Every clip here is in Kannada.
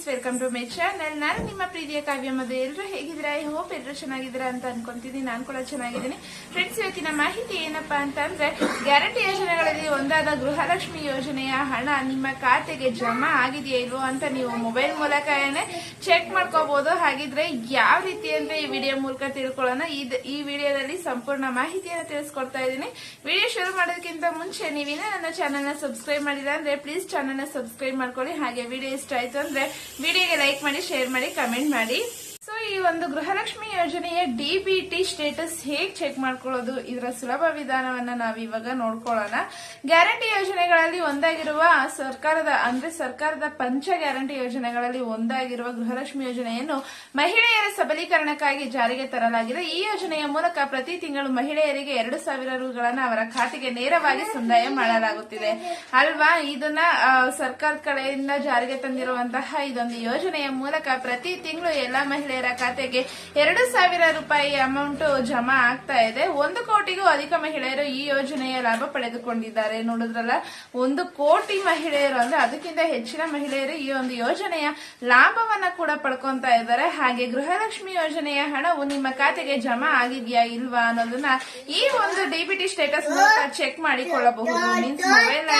Friends welcome to my channel ನಾನು ನಿಮ್ಮ ಪ್ರೀತಿಯ ಕಾವ್ಯ ಮದುವೆ ಎಲ್ಲರೂ ಹೇಗಿದ್ದೀರಾ? ಐ ಹೋಪ್ ಎಲ್ಲರೂ ಚೆನ್ನಾಗಿದ್ದೀರಾ ಅಂತ ಅನ್ಕೊಂತೀನಿ. ನಾನು ಕೂಡ ಚೆನ್ನಾಗಿದ್ದೀನಿ. ಫ್ರೆಂಡ್ಸ್ ಇವತ್ತಿನ ಮಾಹಿತಿ ಏನಪ್ಪಾ ಅಂತಂದ್ರೆ ಗ್ಯಾರಂಟಿ ಯೋಜನೆಗಳಲ್ಲಿ ಒಂದಾದ ಗೃಹಲಕ್ಷ್ಮಿ ಯೋಜನೆಯ ಹಣ ನಿಮ್ಮ ಖಾತೆಗೆ ಜಮಾ ಆಗಿದೆಯಾ ಇಲ್ವೋ ಅಂತ ನೀವು ಮೊಬೈಲ್ ಮೂಲಕ ಏನೇ ಚೆಕ್ ಮಾಡ್ಕೋಬಹುದು ಹಾಗಿದ್ರೆ ಯಾವ ರೀತಿ ಅಂತ ಈ ವಿಡಿಯೋ ಮೂಲಕ ತಿಳ್ಕೊಳ್ಳೋಣ. ಈ ವಿಡಿಯೋದಲ್ಲಿ ಸಂಪೂರ್ಣ ಮಾಹಿತಿಯನ್ನು ತಿಳಿಸ್ಕೊಡ್ತಾ ಇದ್ದೀನಿ. ವಿಡಿಯೋ ಶುರು ಮಾಡೋದಕ್ಕಿಂತ ಮುಂಚೆ ನೀವೇನೇ ನನ್ನ ಚಾನಲ್ನ ಸಬ್ಸ್ಕ್ರೈಬ್ ಮಾಡಿಲ್ಲ ಅಂದ್ರೆ ಪ್ಲೀಸ್ ಚಾನಲ್ನ ಸಬ್ಸ್ಕ್ರೈಬ್ ಮಾಡ್ಕೊಳ್ಳಿ. ಹಾಗೆ ವಿಡಿಯೋ ಇಷ್ಟ ಆಯ್ತು ಅಂದ್ರೆ ವಿಡಿಯೋಗೆ ಲೈಕ್ ಮಾಡಿ ಶೇರ್ ಮಾಡಿ ಕಮೆಂಟ್ ಮಾಡಿ. ಈ ಒಂದು ಗೃಹಲಕ್ಷ್ಮಿ ಯೋಜನೆಯ ಡಿಬಿಟಿ ಸ್ಟೇಟಸ್ ಹೇಗೆ ಚೆಕ್ ಮಾಡ್ಕೊಳ್ಳೋದು? ಇದರ ಸುಲಭ ವಿಧಾನವನ್ನ ನಾವು ಇವಾಗ ನೋಡ್ಕೊಳ್ಳೋಣ. ಗ್ಯಾರಂಟಿ ಯೋಜನೆಗಳಲ್ಲಿ ಒಂದಾಗಿರುವ ಸರ್ಕಾರದ, ಅಂದ್ರೆ ಸರ್ಕಾರದ ಪಂಚ ಗ್ಯಾರಂಟಿ ಯೋಜನೆಗಳಲ್ಲಿ ಒಂದಾಗಿರುವ ಗೃಹಲಕ್ಷ್ಮಿ ಯೋಜನೆಯನ್ನು ಮಹಿಳೆಯರ ಸಬಲೀಕರಣಕ್ಕಾಗಿ ಜಾರಿಗೆ ತರಲಾಗಿದೆ. ಈ ಯೋಜನೆಯ ಮೂಲಕ ಪ್ರತಿ ತಿಂಗಳು ಮಹಿಳೆಯರಿಗೆ ಎರಡು ಸಾವಿರ ರುಗಳನ್ನು ಅವರ ಖಾತೆಗೆ ನೇರವಾಗಿ ಸಂದಾಯ ಮಾಡಲಾಗುತ್ತಿದೆ. ಅಲ್ವಾ? ಇದನ್ನ ಸರ್ಕಾರದ ಕಡೆಯಿಂದ ಜಾರಿಗೆ ತಂದಿರುವಂತಹ ಇದೊಂದು ಯೋಜನೆಯ ಮೂಲಕ ಪ್ರತಿ ತಿಂಗಳು ಎಲ್ಲಾ ಮಹಿಳೆಯರ ಖಾತೆಗೆ ಎರಡು ಸಾವಿರ ರೂಪಾಯಿ ಅಮೌಂಟ್ ಜಮಾ ಆಗ್ತಾ ಇದೆ. ಒಂದು ಕೋಟಿಗೂ ಅಧಿಕ ಮಹಿಳೆಯರು ಈ ಯೋಜನೆಯ ಲಾಭ ಪಡೆದುಕೊಂಡಿದ್ದಾರೆ. ನೋಡಿದ್ರಲ್ಲ, ಒಂದು ಕೋಟಿ ಮಹಿಳೆಯರು ಅಂದ್ರೆ ಅದಕ್ಕಿಂತ ಹೆಚ್ಚಿನ ಮಹಿಳೆಯರು ಈ ಒಂದು ಯೋಜನೆಯ ಲಾಭವನ್ನ ಕೂಡ ಪಡ್ಕೊಂತ ಇದ್ದಾರೆ. ಹಾಗೆ ಗೃಹಲಕ್ಷ್ಮಿ ಯೋಜನೆಯ ಹಣವು ನಿಮ್ಮ ಖಾತೆಗೆ ಜಮಾ ಆಗಿದೆಯಾ ಇಲ್ವಾ ಅನ್ನೋದನ್ನ ಈ ಒಂದು ಡಿಬಿಟಿ ಸ್ಟೇಟಸ್ ಮೂಲಕ ಚೆಕ್ ಮಾಡಿಕೊಳ್ಳಬಹುದು. ಮೀನ್ಸ್ ಮೊಬೈಲ್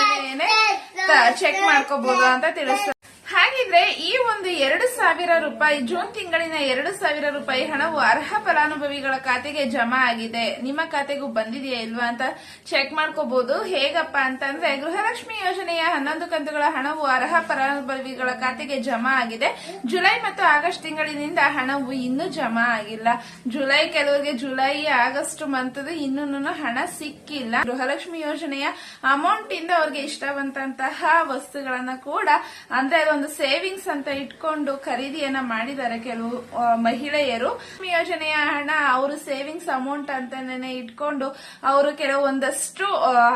ಚೆಕ್ ಮಾಡ್ಕೋಬಹುದು ಅಂತ ತಿಳಿಸ್ತಾರೆ ಹಾಗಿದ್ರೆ ಈ ಒಂದು ಎರಡು ಸಾವಿರ ರೂಪಾಯಿ, ಜೂನ್ ತಿಂಗಳಿನ ಎರಡು ಸಾವಿರ ರೂಪಾಯಿ ಹಣವು ಅರ್ಹ ಫಲಾನುಭವಿಗಳ ಖಾತೆಗೆ ಜಮಾ ಆಗಿದೆ. ನಿಮ್ಮ ಖಾತೆಗೂ ಬಂದಿದೆಯಾ ಇಲ್ವಾ ಅಂತ ಚೆಕ್ ಮಾಡ್ಕೋಬಹುದು ಹೇಗಪ್ಪ ಅಂತಂದ್ರೆ, ಗೃಹಲಕ್ಷ್ಮಿ ಯೋಜನೆಯ ಹನ್ನೊಂದು ಕಂತುಗಳ ಹಣವು ಅರ್ಹ ಫಲಾನುಭವಿಗಳ ಖಾತೆಗೆ ಜಮಾ ಆಗಿದೆ. ಜುಲೈ ಮತ್ತು ಆಗಸ್ಟ್ ತಿಂಗಳಿನಿಂದ ಹಣವು ಇನ್ನೂ ಜಮಾ ಆಗಿಲ್ಲ. ಜುಲೈ ಕೆಲವರಿಗೆ ಜುಲೈ, ಆಗಸ್ಟ್ ಮಂತ್ ಇನ್ನೂ ಹಣ ಸಿಕ್ಕಿಲ್ಲ. ಗೃಹಲಕ್ಷ್ಮಿ ಯೋಜನೆಯ ಅಮೌಂಟ್ ಇಂದ ಅವ್ರಿಗೆ ಇಷ್ಟವಂತಹ ವಸ್ತುಗಳನ್ನ ಕೂಡ, ಅಂದ್ರೆ ಅದೊಂದು ಸೇವಿಂಗ್ಸ್ ಅಂತ ಇಟ್ಕೊಂಡು ಖರೀದಿಯನ್ನ ಮಾಡಿದ್ದಾರೆ ಕೆಲವು ಮಹಿಳೆಯರು. ಯೋಜನೆಯ ಹಣ ಅವರು ಸೇವಿಂಗ್ಸ್ ಅಮೌಂಟ್ ಅಂತಾನೆ ಇಟ್ಕೊಂಡು ಅವರು ಕೆಲವೊಂದಷ್ಟು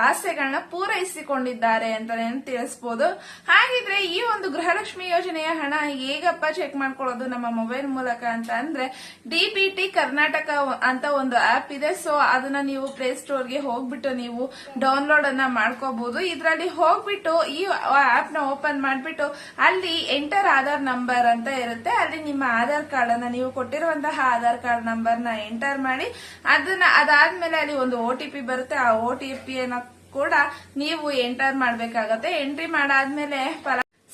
ಆಸೆಗಳನ್ನ ಪೂರೈಸಿಕೊಂಡಿದ್ದಾರೆ ಅಂತಾನೆ ತಿಳಿಸಬಹುದು ಹಾಗಿದ್ರೆ ಈ ಒಂದು ಗೃಹಲಕ್ಷ್ಮಿ ಯೋಜನೆಯ ಹಣ ಹೇಗಪ್ಪ ಚೆಕ್ ಮಾಡ್ಕೊಳ್ಳೋದು ನಮ್ಮ ಮೊಬೈಲ್ ಮೂಲಕ ಅಂತ ಅಂದ್ರೆ ಡಿಬಿಟಿ ಕರ್ನಾಟಕ ಅಂತ ಒಂದು ಆಪ್ ಇದೆ. ಸೊ ಅದನ್ನ ನೀವು ಪ್ಲೇ ಸ್ಟೋರ್ಗೆ ಹೋಗ್ಬಿಟ್ಟು ನೀವು ಡೌನ್ಲೋಡ್ ಅನ್ನ ಮಾಡ್ಕೋಬಹುದು ಇದರಲ್ಲಿ ಹೋಗ್ಬಿಟ್ಟು ಈ ಆಪ್ನ ಓಪನ್ ಮಾಡ್ಬಿಟ್ಟು ಅಲ್ಲಿ ಎಂಟರ್ ಆಧಾರ್ ನಂಬರ್ ಅಂತ ಇರುತ್ತೆ. ಅಲ್ಲಿ ನಿಮ್ಮ ಆಧಾರ್ ಕಾರ್ಡ್ ಅನ್ನ ನೀವು ಕೊಟ್ಟಿರುವಂತಹ ಆಧಾರ್ ಕಾರ್ಡ್ ನಂಬರ್ನ ಎಂಟರ್ ಮಾಡಿ, ಅದನ್ನ ಅದಾದ್ಮೇಲೆ ಅಲ್ಲಿ ಒಂದು ಒ ಟಿ ಪಿ ಬರುತ್ತೆ. ಆ ಒ ಟಿ ಪಿಯನ್ನ ಕೂಡ ನೀವು ಎಂಟರ್ ಮಾಡಬೇಕಾಗತ್ತೆ. ಎಂಟ್ರಿ ಮಾಡಾದ್ಮೇಲೆ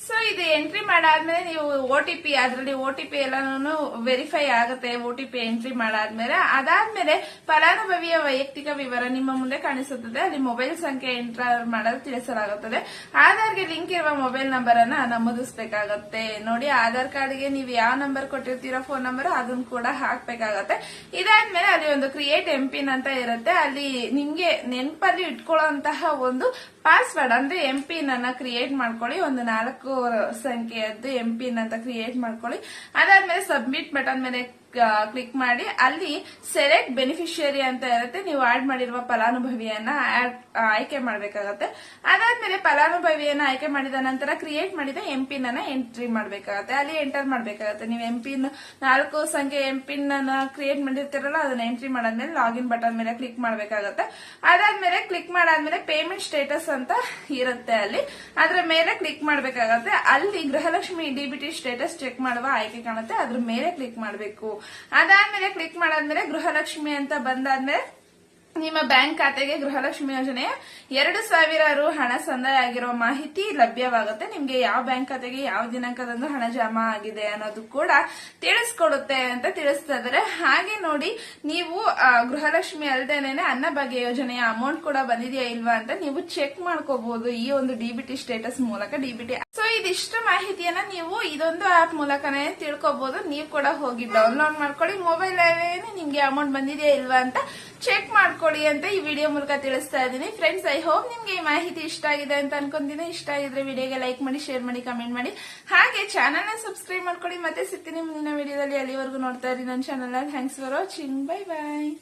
ಸೊ ಇದು ಎಂಟ್ರಿ ಮಾಡಾದ್ಮೇಲೆ ನೀವು ಒ ಟಿ ಪಿ ಅದರಲ್ಲಿ ಒ ಟಿ ಪಿ ಎಲ್ಲಾನು ವೆರಿಫೈ ಆಗುತ್ತೆ ಒ ಟಿ ಪಿ ಎಂಟ್ರಿ ಮಾಡಾದ್ಮೇಲೆ. ಅದಾದ್ಮೇಲೆ ಫಲಾನುಭವಿಯ ವೈಯಕ್ತಿಕ ವಿವರ ನಿಮ್ಮ ಮುಂದೆ ಕಾಣಿಸುತ್ತದೆ. ಅಲ್ಲಿ ಮೊಬೈಲ್ ಸಂಖ್ಯೆ ಎಂಟರ್ ಮಾಡಲು ತಿಳಿಸಲಾಗುತ್ತದೆ. ಆಧಾರ್ಗೆ ಲಿಂಕ್ ಇರುವ ಮೊಬೈಲ್ ನಂಬರ್ ಅನ್ನ ನಮೂದಿಸಬೇಕಾಗತ್ತೆ. ನೋಡಿ, ಆಧಾರ್ ಕಾರ್ಡ್ಗೆ ನೀವು ಯಾವ ನಂಬರ್ ಕೊಟ್ಟಿರ್ತೀರೋ ಫೋನ್ ನಂಬರ್ ಅದನ್ನ ಕೂಡ ಹಾಕ್ಬೇಕಾಗತ್ತೆ. ಇದಾದ್ಮೇಲೆ ಅಲ್ಲಿ ಒಂದು ಕ್ರಿಯೇಟ್ ಎಂಪಿನ್ ಅಂತ ಇರುತ್ತೆ. ಅಲ್ಲಿ ನಿಮ್ಗೆ ನೆನಪಲ್ಲಿ ಇಟ್ಕೊಳ್ಳುವಂತಹ ಒಂದು ಪಾಸ್ವರ್ಡ್ ಅಂದ್ರೆ ಎಂ ಪಿನ್ ಅನ್ನ ಕ್ರಿಯೇಟ್ ಮಾಡ್ಕೊಳ್ಳಿ, ಒಂದು ನಾಲ್ಕು ಸಂಖ್ಯೆಯದ್ದು ಎಂ ಪಿನ್ ಅಂತ ಕ್ರಿಯೇಟ್ ಮಾಡ್ಕೊಳ್ಳಿ. ಅದಾದ್ಮೇಲೆ ಸಬ್ಮಿಟ್ ಬಟನ್ ಮೇಲೆ ಕ್ಲಿಕ್ ಮಾಡಿ. ಅಲ್ಲಿ ಸೆಲೆಕ್ಟ್ ಬೆನಿಫಿಷಿಯರಿ ಅಂತ ಇರುತ್ತೆ. ನೀವು ಆಡ್ ಮಾಡಿರುವ ಫಲಾನುಭವಿಯನ್ನ ಆಯ್ಕೆ ಮಾಡಬೇಕಾಗತ್ತೆ. ಅದಾದ್ಮೇಲೆ ಫಲಾನುಭವಿಯನ್ನ ಆಯ್ಕೆ ಮಾಡಿದ ನಂತರ ಕ್ರಿಯೇಟ್ ಮಾಡಿದ ಎಂ ಪಿನ್ ಎಂಟ್ರಿ ಮಾಡಬೇಕಾಗತ್ತೆ. ಅಲ್ಲಿ ಎಂಟರ್ ಮಾಡಬೇಕಾಗತ್ತೆ. ನೀವು ಎಂ ಪಿನ್ ನಾಲ್ಕು ಸಂಖ್ಯೆ ಎಂ ಪಿನ್ ಅನ್ನ ಕ್ರಿಯೇಟ್ ಮಾಡಿರ್ತೀರಲ್ಲ, ಅದನ್ನ ಎಂಟ್ರಿ ಮಾಡಾದ್ಮೇಲೆ ಲಾಗಿನ್ ಬಟನ್ ಮೇಲೆ ಕ್ಲಿಕ್ ಮಾಡಬೇಕಾಗತ್ತೆ. ಅದಾದ್ಮೇಲೆ ಕ್ಲಿಕ್ ಮಾಡಾದ್ಮೇಲೆ ಪೇಮೆಂಟ್ ಸ್ಟೇಟಸ್ ಅಂತ ಇರುತ್ತೆ ಅಲ್ಲಿ. ಅದ್ರ ಮೇಲೆ ಕ್ಲಿಕ್ ಮಾಡಬೇಕಾಗತ್ತೆ. ಅಲ್ಲಿ ಗೃಹಲಕ್ಷ್ಮಿ ಡಿಬಿಟಿ ಸ್ಟೇಟಸ್ ಚೆಕ್ ಮಾಡುವ ಆಯ್ಕೆ ಕಾಣುತ್ತೆ. ಅದ್ರ ಮೇಲೆ ಕ್ಲಿಕ್ ಮಾಡಬೇಕು. ಅದಾದ್ಮೇಲೆ ಕ್ಲಿಕ್ ಮಾಡಾದ್ಮೇಲೆ ಗೃಹಲಕ್ಷ್ಮಿ ಅಂತ ಬಂದಾದ್ಮೇಲೆ ನಿಮ್ಮ ಬ್ಯಾಂಕ್ ಖಾತೆಗೆ ಗೃಹಲಕ್ಷ್ಮಿ ಯೋಜನೆಯ ಎರಡು ಸಾವಿರ ರು ಹಣ ಸಂದಾಯ ಆಗಿರೋ ಮಾಹಿತಿ ಲಭ್ಯವಾಗುತ್ತೆ. ನಿಮ್ಗೆ ಯಾವ ಬ್ಯಾಂಕ್ ಖಾತೆಗೆ ಯಾವ ದಿನಾಂಕದಂದು ಹಣ ಜಮಾ ಆಗಿದೆ ಅನ್ನೋದು ಕೂಡ ತಿಳಿಸ್ಕೊಡುತ್ತೆ ಅಂತ ತಿಳಿಸ್ತಾ ಇದಾರೆ. ಹಾಗೆ ನೋಡಿ, ನೀವು ಗೃಹಲಕ್ಷ್ಮಿ ಅಲ್ಲದೇನೆ ಅನ್ನಭಾಗ್ಯ ಯೋಜನೆಯ ಅಮೌಂಟ್ ಕೂಡ ಬಂದಿದೆಯಾ ಇಲ್ವಾ ಅಂತ ನೀವು ಚೆಕ್ ಮಾಡ್ಕೋಬಹುದು ಈ ಒಂದು ಡಿಬಿಟಿ ಸ್ಟೇಟಸ್ ಮೂಲಕ. ಡಿಬಿಟಿ ಇದಿಷ್ಟು ಮಾಹಿತಿಯನ್ನ ನೀವು ಇದೊಂದು ಆಪ್ ಮೂಲಕನೇ ತಿಳ್ಕೊಬಹುದು ನೀವು ಕೂಡ ಹೋಗಿ ಡೌನ್ಲೋಡ್ ಮಾಡ್ಕೊಳ್ಳಿ. ಮೊಬೈಲ್ ನಿಮ್ಗೆ ಅಮೌಂಟ್ ಬಂದಿದೆಯಾ ಇಲ್ವಾ ಅಂತ ಚೆಕ್ ಮಾಡ್ಕೊಳ್ಳಿ ಅಂತ ಈ ವಿಡಿಯೋ ಮೂಲಕ ತಿಳಿಸ್ತಾ ಇದ್ದೀನಿ. ಫ್ರೆಂಡ್ಸ್ ಐ ಹೋಪ್ ನಿಮ್ಗೆ ಈ ಮಾಹಿತಿ ಇಷ್ಟ ಆಗಿದೆ ಅಂತ ಅನ್ಕೊಂತೀನಿ ಇಷ್ಟ ಆಗಿದ್ರೆ ವಿಡಿಯೋಗೆ ಲೈಕ್ ಮಾಡಿ ಶೇರ್ ಮಾಡಿ ಕಮೆಂಟ್ ಮಾಡಿ. ಹಾಗೆ ಚಾನಲ್ನ ಸಬ್ಸ್ಕ್ರೈಬ್ ಮಾಡ್ಕೊಳ್ಳಿ. ಮತ್ತೆ ಸಿಗ್ತೀನಿ ಮುಂದಿನ ವಿಡಿಯೋದಲ್ಲಿ ಅಲ್ಲಿವರೆಗೂ ನೋಡ್ತಾ ಇರಿ ನನ್ನ channel thanks for watching bye bye